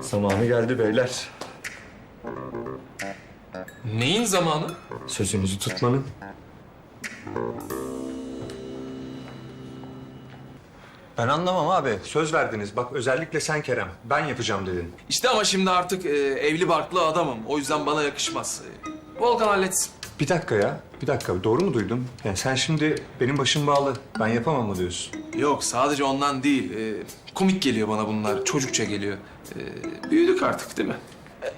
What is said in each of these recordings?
Zamanı geldi beyler. Neyin zamanı? Sözünüzü tutmanın. Ben anlamam abi. Söz verdiniz. Bak özellikle sen Kerem. Ben yapacağım dedin. İşte ama şimdi artık e, evli barklı adamım. O yüzden bana yakışmaz. E, Volkan halletsin. Bir dakika ya. Bir dakika. Doğru mu duydum? Yani sen şimdi benim başım bağlı. Ben yapamam mı diyorsun? Yok sadece ondan değil. E, komik geliyor bana bunlar. Çocukça geliyor. E, büyüdük artık değil mi?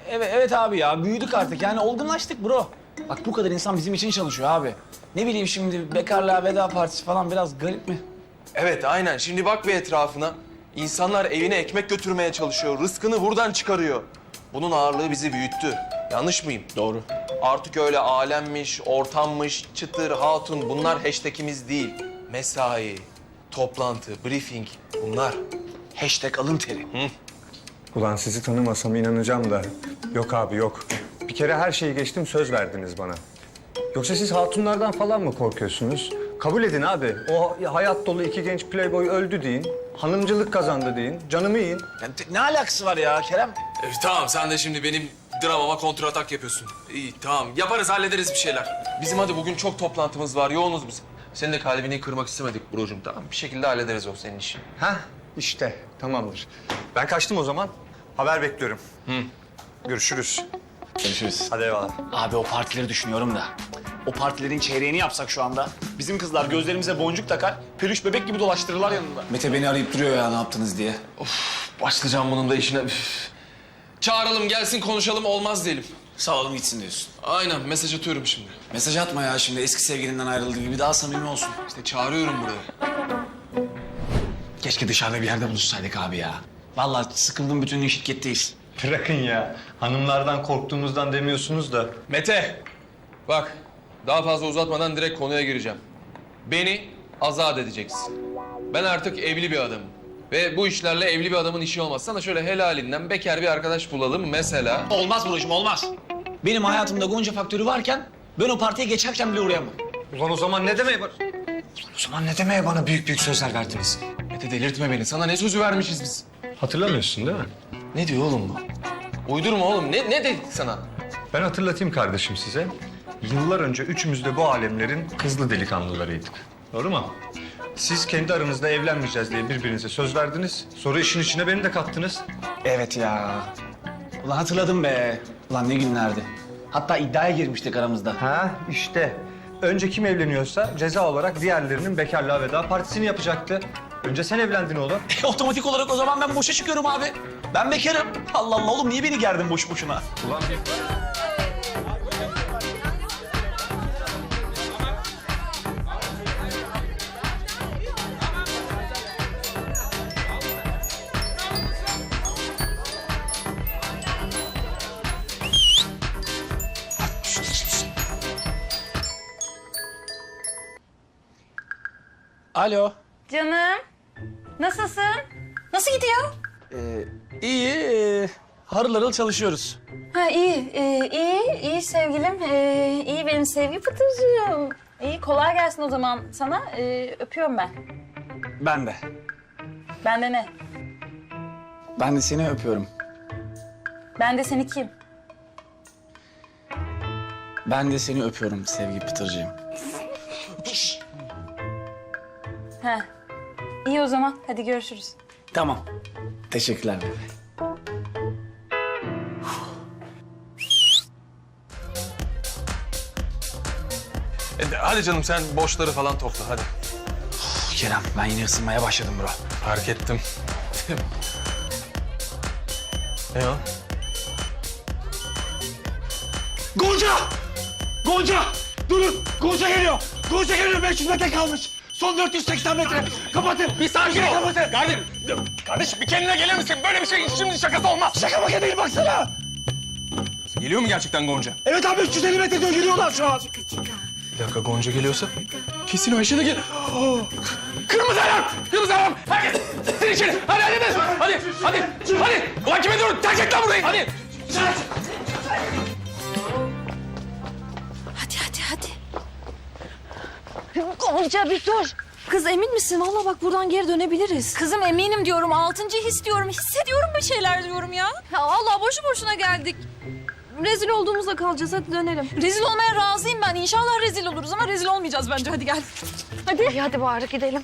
Evet, evet abi ya büyüdük artık yani olgunlaştık bro. Bak bu kadar insan bizim için çalışıyor abi. Ne bileyim şimdi bekarlığa veda partisi falan biraz garip mi? Evet aynen. Şimdi bak bir etrafına. İnsanlar evine ekmek götürmeye çalışıyor. Rızkını buradan çıkarıyor. Bunun ağırlığı bizi büyüttü. Yanlış mıyım? Doğru. Artık öyle alemmiş, ortammış, çıtır, hatun bunlar hashtagimiz değil. Mesai, toplantı, briefing bunlar. Hashtag alın teri. Ulan sizi tanımasam inanacağım da. Yok abi yok. Bir kere her şeyi geçtim söz verdiniz bana. Yoksa siz hatunlardan falan mı korkuyorsunuz? Kabul edin abi. O hayat dolu iki genç playboy öldü deyin. Hanımcılık kazandı deyin. Canımı yiyin. Yani te- ne alakası var ya Kerem? E, tamam sen de şimdi benim dramama kontra atak yapıyorsun. İyi tamam yaparız hallederiz bir şeyler. Bizim hadi bugün çok toplantımız var yoğunuz biz. Senin de kalbini kırmak istemedik Burcu'm tamam bir şekilde hallederiz o senin işin. Heh işte tamamdır. Ben kaçtım o zaman. Haber bekliyorum. Görüşürüz. Görüşürüz. Hadi eyvallah. Abi o partileri düşünüyorum da. O partilerin çeyreğini yapsak şu anda. Bizim kızlar gözlerimize boncuk takar, peluş bebek gibi dolaştırırlar yanında. Mete beni arayıp duruyor ya ne yaptınız diye. Başlayacağım bunun da işine. Üf. Çağıralım gelsin konuşalım olmaz diyelim. Sağ olun gitsin diyorsun. Aynen mesaj atıyorum şimdi. Mesaj atma ya şimdi eski sevgilinden ayrıldığı gibi daha samimi olsun. İşte çağırıyorum buraya. Keşke dışarıda bir yerde buluşsaydık abi ya. Vallahi sıkıldım bütün gün şirketteyiz. Bırakın ya. Hanımlardan korktuğumuzdan demiyorsunuz da. Mete, bak daha fazla uzatmadan direkt konuya gireceğim. Beni azat edeceksin. Ben artık evli bir adamım. Ve bu işlerle evli bir adamın işi olmaz. Sana şöyle helalinden bekar bir arkadaş bulalım mesela. Olmaz Buracığım olmaz. Benim hayatımda Gonca faktörü varken ben o partiye geçerken bile uğrayamam. Ulan o zaman ne demeye... O zaman ne demeye bana büyük büyük sözler verdiniz? Mete delirtme beni. Sana ne sözü vermişiz biz? Hatırlamıyorsun değil mi? Ne diyor oğlum bu? Uydurma oğlum. Ne, ne dedik sana? Ben hatırlatayım kardeşim size. Yıllar önce üçümüz de bu alemlerin kızlı delikanlılarıydık. Doğru mu? Siz kendi aranızda evlenmeyeceğiz diye birbirinize söz verdiniz. Sonra işin içine beni de kattınız. Evet ya. Ulan hatırladım be. Ulan ne günlerdi. Hatta iddiaya girmiştik aramızda. Ha işte. Önce kim evleniyorsa ceza olarak diğerlerinin bekarlığa veda partisini yapacaktı. Önce sen evlendin oğlum. Otomatik olarak o zaman ben boşa çıkıyorum abi. Ben bekarım. Allah Allah oğlum niye beni gerdin boş boşuna? Alo. Canım, nasılsın? Nasıl gidiyor? Ee, iyi. ee, harıl harıl çalışıyoruz. Ha iyi, ee, iyi, iyi sevgilim. Ee, iyi benim sevgi pıtırcığım. İyi, kolay gelsin o zaman sana. Ee, öpüyorum ben. Ben de. Ben de ne? Ben de seni öpüyorum. Ben de seni kim? Ben de seni öpüyorum sevgi Pıtırcığım. Ha. İyi o zaman. Hadi görüşürüz. Tamam. Teşekkürler. E, hadi canım sen boşları falan topla hadi. Kerem ben yine ısınmaya başladım bro. Fark ettim. ne o? Gonca! Gonca! Durun! Gonca geliyor! Gonca geliyor! 500 metre kalmış! Son 480 metre! Kapatın! Bir sakin ol! Kapatın! Kardeşim! Kardeşim bir kendine gelir misin? Böyle bir şey şimdi şakası olmaz! Şaka maka değil baksana! Geliyor mu gerçekten Gonca? Evet abi 350 metre diyor yürüyorlar şu an! Bir dakika Gonca geliyorsa kesin Ayşe de gel. Oh! Kırmızı alarm! Kırmızı alarm! Herkes sizin içeri! Hadi hadi hadi! Hadi! Hadi! Hadi! Ulan kime durun? Terk et lan burayı! Hadi! Hadi hadi hadi. Gonca bir dur. Kız emin misin? Vallahi bak buradan geri dönebiliriz. Kızım eminim diyorum. Altıncı his diyorum. Hissediyorum bir şeyler diyorum ya. Ya Allah boşu boşuna geldik. Rezil olduğumuzda kalacağız. Hadi dönelim. Rezil olmaya razıyım ben. İnşallah rezil oluruz ama rezil olmayacağız bence. Hadi gel. Hadi. İyi hadi bari gidelim.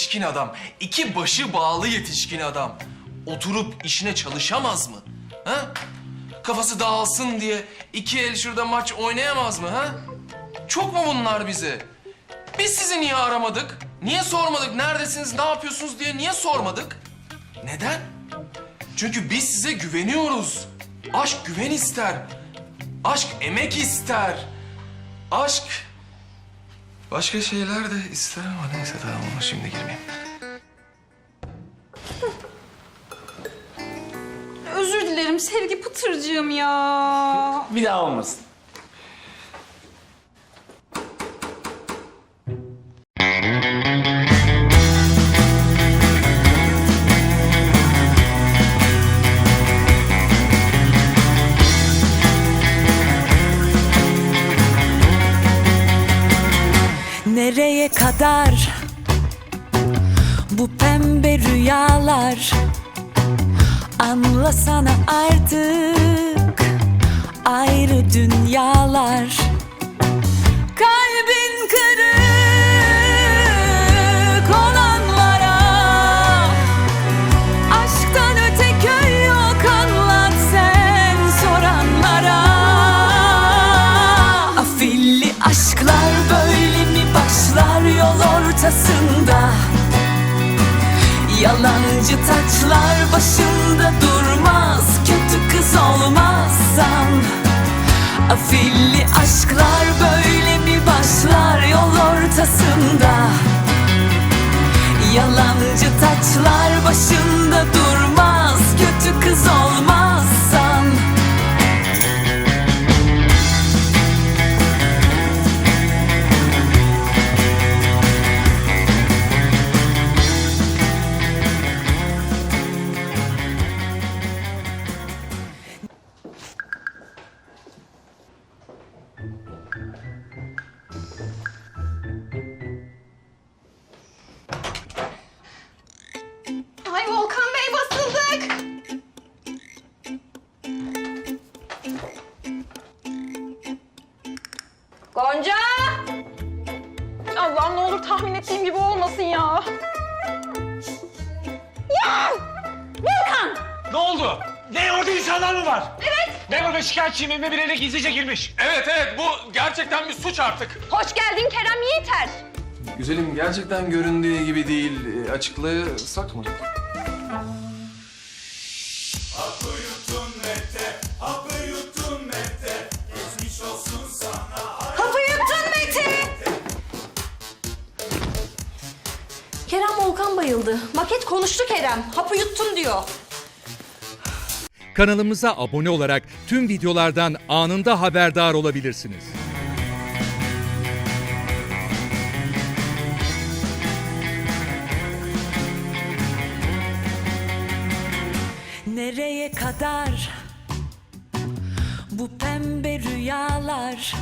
Yetişkin adam, iki başı bağlı yetişkin adam oturup işine çalışamaz mı? Ha? Kafası dağılsın diye iki el şurada maç oynayamaz mı ha? Çok mu bunlar bize? Biz sizi niye aramadık? Niye sormadık? Neredesiniz, ne yapıyorsunuz diye niye sormadık? Neden? Çünkü biz size güveniyoruz. Aşk güven ister. Aşk emek ister. Aşk Başka şeyler de ister ama neyse tamam ona şimdi girmeyeyim. Özür dilerim sevgi pıtırcığım ya. Bir daha olmasın. Anlasana artık ayrı dünyalar. Kalbin kırık olanlara Aşktan öte yok anlat sen soranlara. Afilli aşklar böyle başlar yol ortasında? Yalancı taçlar başında Afilli aşklar böyle mi başlar yol ortasında? Yalancı taçlar başında durmaz Kötü kız olmazsan Gonca! Allah'ım ne olur tahmin ettiğim gibi olmasın ya. Ya! Ne oldu? Ne orada insanlar mı var? Evet. Ben orada şikayetçiyim evime birileri gizlice girmiş. Evet evet bu gerçekten bir suç artık. Hoş geldin Kerem Yiğiter. Güzelim gerçekten göründüğü gibi değil. E, Açıklasak mı? Bayıldı. Maket konuştu Kerem. Hapı yuttun diyor. Kanalımıza abone olarak tüm videolardan anında haberdar olabilirsiniz. Nereye kadar bu pembe rüyalar